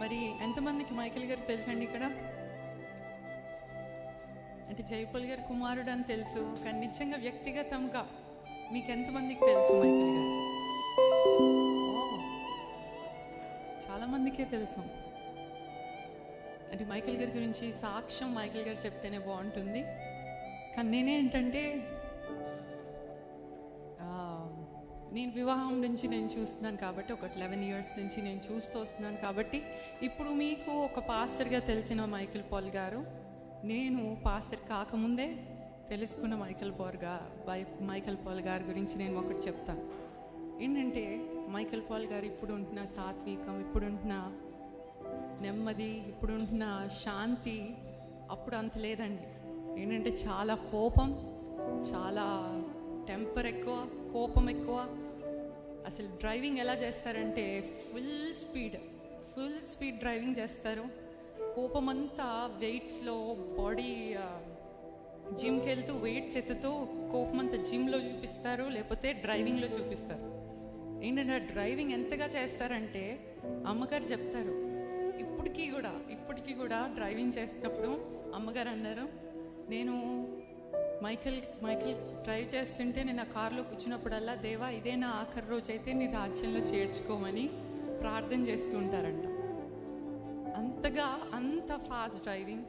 మరి ఎంతమందికి మైకేల్ గారు తెలుసండి ఇక్కడ? అంటే జైపాల్ గారి కుమారుడు అని తెలుసు కానీ నిజంగా వ్యక్తిగతంగా మీకు ఎంతమందికి తెలుసు మైకేల్ గారు? చాలామందికే చాలా మందికే తెలుసు. అంటే మైకేల్ గారి గురించి సాక్ష్యం మైకేల్ గారు చెప్తేనే బాగుంటుంది. కానీ నేనేంటంటే నేను వివాహం నుంచి నేను చూస్తున్నాను కాబట్టి ఒక లెవెన్ ఇయర్స్ నుంచి నేను చూస్తూ వస్తున్నాను కాబట్టి ఇప్పుడు మీకు ఒక పాస్టర్గా తెలిసిన మైకిల్ పాల్ గారు నేను పాస్టర్ కాకముందే తెలుసుకున్న మైకిల్ పాల్గా బై మైకిల్ పాల్ గారి గురించి నేను ఒకటి చెప్తాను. ఏంటంటే మైకిల్ పాల్ గారు ఇప్పుడు ఉంటున్న సాత్వికం ఇప్పుడు ఉంటున్న నెమ్మది ఇప్పుడు ఉంటున్న శాంతి అప్పుడు అంత లేదండి. ఏంటంటే చాలా కోపం చాలా టెంపర్ ఎక్కువ కోపం ఎక్కువ. అసలు డ్రైవింగ్ ఎలా చేస్తారంటే full speed full speed driving చేస్తారు. కోపం అంతా వెయిట్స్లో బాడీ జిమ్కి వెళ్తూ వెయిట్స్ ఎత్తుతూ కోపం అంతా జిమ్లో చూపిస్తారు లేకపోతే డ్రైవింగ్లో చూపిస్తారు. ఏంటంటే డ్రైవింగ్ ఎంతగా చేస్తారంటే అమ్మగారు చెప్తారు. ఇప్పటికీ కూడా ఇప్పటికీ కూడా డ్రైవింగ్ చేసేటప్పుడు అమ్మగారు అన్నారు నేను మైకిల్ మైకిల్ డ్రైవ్ చేస్తుంటే నేను ఆ కారులో కూర్చున్నప్పుడల్లా దేవా ఇదే నా ఆఖరి రోజు అయితే నీ రాజ్యంలో చేర్చుకోమని ప్రార్థన చేస్తూ ఉంటారంట. అంతగా అంత ఫాస్ట్ డ్రైవింగ్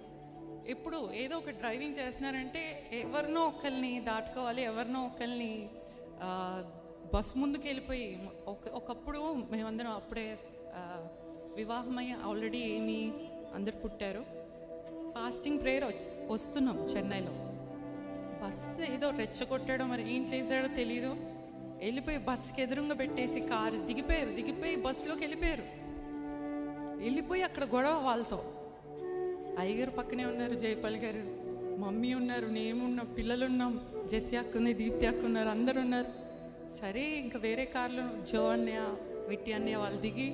ఎప్పుడు ఏదో ఒక డ్రైవింగ్ చేస్తున్నారంటే ఎవరినో ఒకరిని దాటుకోవాలి ఎవరినో ఒకరిని బస్ ముందుకు వెళ్ళిపోయి ఒక ఒకప్పుడు మేమందరం అప్పుడే వివాహమై ఆల్రెడీ ఏమి అందరు పుట్టారు. ఫాస్టింగ్ ప్రేయర్ వస్తున్నాం చెన్నైలో. బస్సు ఏదో రెచ్చగొట్టాడో మరి ఏం చేశాడో తెలీదు. వెళ్ళిపోయి బస్సుకి ఎదురుగా పెట్టేసి కారు దిగిపోయారు దిగిపోయి బస్సులోకి వెళ్ళిపోయారు. వెళ్ళిపోయి అక్కడ గొడవ వాళ్ళతో. అయ్యగారు పక్కనే ఉన్నారు జయపాల్ గారు. మమ్మీ ఉన్నారు నేను పిల్లలున్నాం పిల్లలు జెసి అక్క ఉంది దీప్తి అక్క ఉన్నారు అందరు ఉన్నారు. సరే ఇంకా వేరే కార్లు జో అన్నయ్య విట్టి అన్నయ్య వాళ్ళు దిగి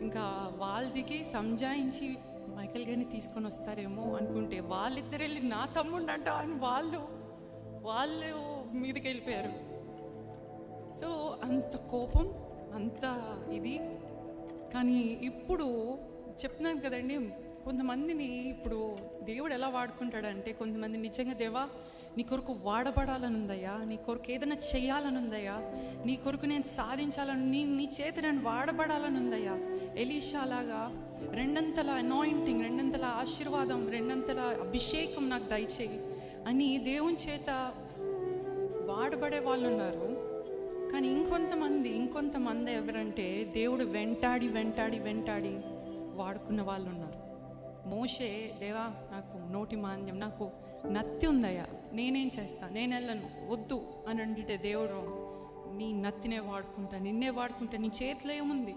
ఇంకా వాళ్ళు దిగి సంజాయించి మైకల్ గారిని తీసుకొని వస్తారేమో అనుకుంటే వాళ్ళిద్దరు వెళ్ళి నా తమ్ముడు అంట అని వాళ్ళు. వాళ్ళు మీదకి వెళ్ళిపోయారు సో అంత కోపం అంత ఇది. కానీ ఇప్పుడు చెప్తున్నాను కదండి కొంతమందిని ఇప్పుడు దేవుడు ఎలా వాడుకుంటాడంటే కొంతమంది నిజంగా దేవా నీ కొరకు వాడబడాలని ఉందయ్యా నీ కొరకు ఏదైనా చేయాలని ఉందయ్యా నీ కొరకు నేను సాధించాలని నీ నీ చేత నేను వాడబడాలని ఉందయ్యా ఎలీషా లాగా రెండంతల అనాయింటింగ్ రెండంతల ఆశీర్వాదం రెండంతల అభిషేకం నాకు దయచేయి. అని దేవుని చేత వాడబడే వాళ్ళు ఉన్నారు కానీ ఇంకొంతమంది ఇంకొంతమంది ఎవరంటే దేవుడు వెంటాడి వెంటాడి వెంటాడి వాడుకున్న వాళ్ళు ఉన్నారు మోషే దేవా నాకు నోటి మాంద్యం నాకు నత్తి ఉందయ్యా నేనేం చేస్తా నేను వెళ్ళను వద్దు అని అంటే దేవుడు నీ నత్తినే వాడుకుంటా నిన్నే వాడుకుంటా నీ చేతిలో ఏముంది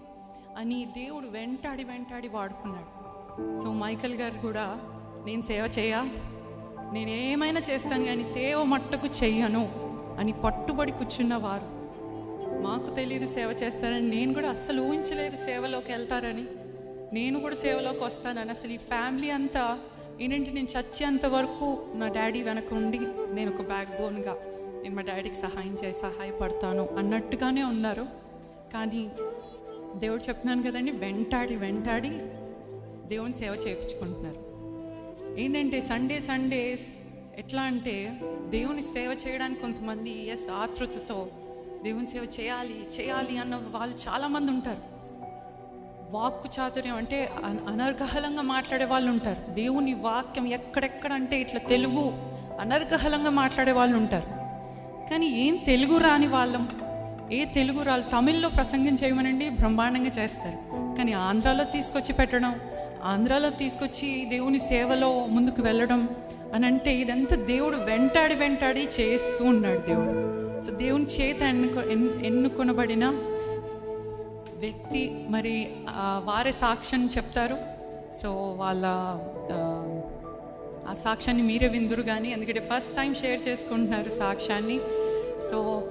అని దేవుడు వెంటాడి వెంటాడి వాడుకున్నాడు. సో మైకల్ గారు కూడా నేను సేవ చేయా నేను ఏమైనా చేస్తాను కానీ సేవ మట్టుకు చెయ్యను అని పట్టుబడి కూర్చున్నవారు. మాకు తెలియదు సేవ చేస్తారని నేను కూడా అస్సలు ఊహించలేదు సేవలోకి వెళ్తారని. నేను కూడా సేవలోకి వస్తానని. అసలు ఈ ఫ్యామిలీ అంతా ఏంటంటే నేను చచ్చేంత వరకు నా డాడీ వెనక ఉండి నేను ఒక బ్యాక్ బోన్గా నేను మా డాడీకి సహాయం చేసి సహాయపడతాను అన్నట్టుగానే ఉన్నారు. కానీ దేవుడు చెప్తున్నాను కదండి వెంటాడి వెంటాడి దేవుని సేవ చేయించుకుంటున్నారు. ఏంటంటే సండే సండేస్ ఎట్లా అంటే దేవుని సేవ చేయడానికి కొంతమంది ఎస్ ఆతృతతో దేవుని సేవ చేయాలి చేయాలి అన్న వాళ్ళు చాలామంది ఉంటారు. వాక్కు చాతుర్యం అంటే అన- మాట్లాడే వాళ్ళు ఉంటారు. దేవుని వాక్యం ఎక్కడెక్కడ అంటే ఇట్లా తెలుగు అనర్గహలంగా మాట్లాడే వాళ్ళు ఉంటారు. కానీ ఏం తెలుగు రాని వాళ్ళం ఏ తెలుగు రాళ్ళు తమిళ్ళో ప్రసంగం చేయమనండి బ్రహ్మాండంగా చేస్తారు. కానీ ఆంధ్రాలో తీసుకొచ్చి పెట్టడం ఆంధ్రాలో తీసుకొచ్చి దేవుని సేవలో ముందుకు వెళ్ళడం అని అంటే ఇదంతా దేవుడు వెంటాడి వెంటాడి చేస్తూ ఉన్నాడు దేవుడు. సో దేవుని చేత ఎన్నుకో ఎన్నుకొనబడిన వ్యక్తి మరి వారే సాక్ష్యం చెప్తారు. సో వాళ్ళ ఆ, ఆ సాక్ష్యాన్ని మీరే విందురు కానీ ఎందుకంటే ఫస్ట్ టైం షేర్ చేసుకుంటున్నారు సాక్ష్యాన్ని. సో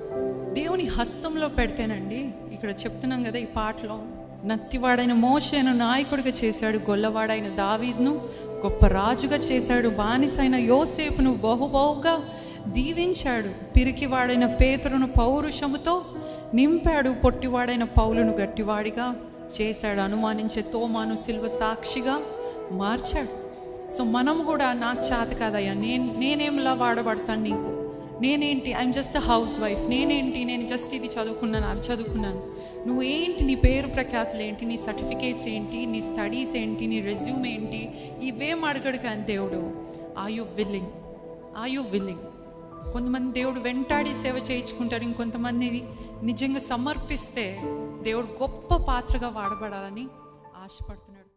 దేవుని హస్తంలో పెడితేనండి ఇక్కడ చెప్తున్నాం కదా ఈ పాటలో నత్తివాడైన మోషేను నాయకుడిగా చేశాడు గొల్లవాడైన దావీద్ను గొప్ప రాజుగా చేశాడు బానిసైన యోసేపును బహుబహుగా దీవించాడు. పిరికివాడైన పేతురును పౌరుషముతో నింపాడు పొట్టివాడైన పౌలును గట్టివాడిగా చేశాడు అనుమానించే తోమాను సిల్వ సాక్షిగా మార్చాడు. సో మనం కూడా నాకు చేత కాదయ్యా నేను నేనేమిలా వాడబడతాను నీకు? నేనేంటి? I'm just a house wife నేనేంటి? నేను జస్ట్ ఇది చదువుకున్నాను అది చదువుకున్నాను. నువ్వు ఏంటి? నీ పేరు ప్రఖ్యాతులు ఏంటి? నీ సర్టిఫికేట్స్ ఏంటి? నీ స్టడీస్ ఏంటి? నీ రెజ్యూమ్ ఏంటి? ఇవేం అడగడు కానీ దేవుడు. Are you willing are you willing కొంతమంది దేవుడు వెంటాడి సేవ చేయించుకుంటారు ఇంకొంతమంది నిజంగా సమర్పిస్తే దేవుడు గొప్ప పాత్రగా వాడబడాలని ఆశపడుతున్నాడు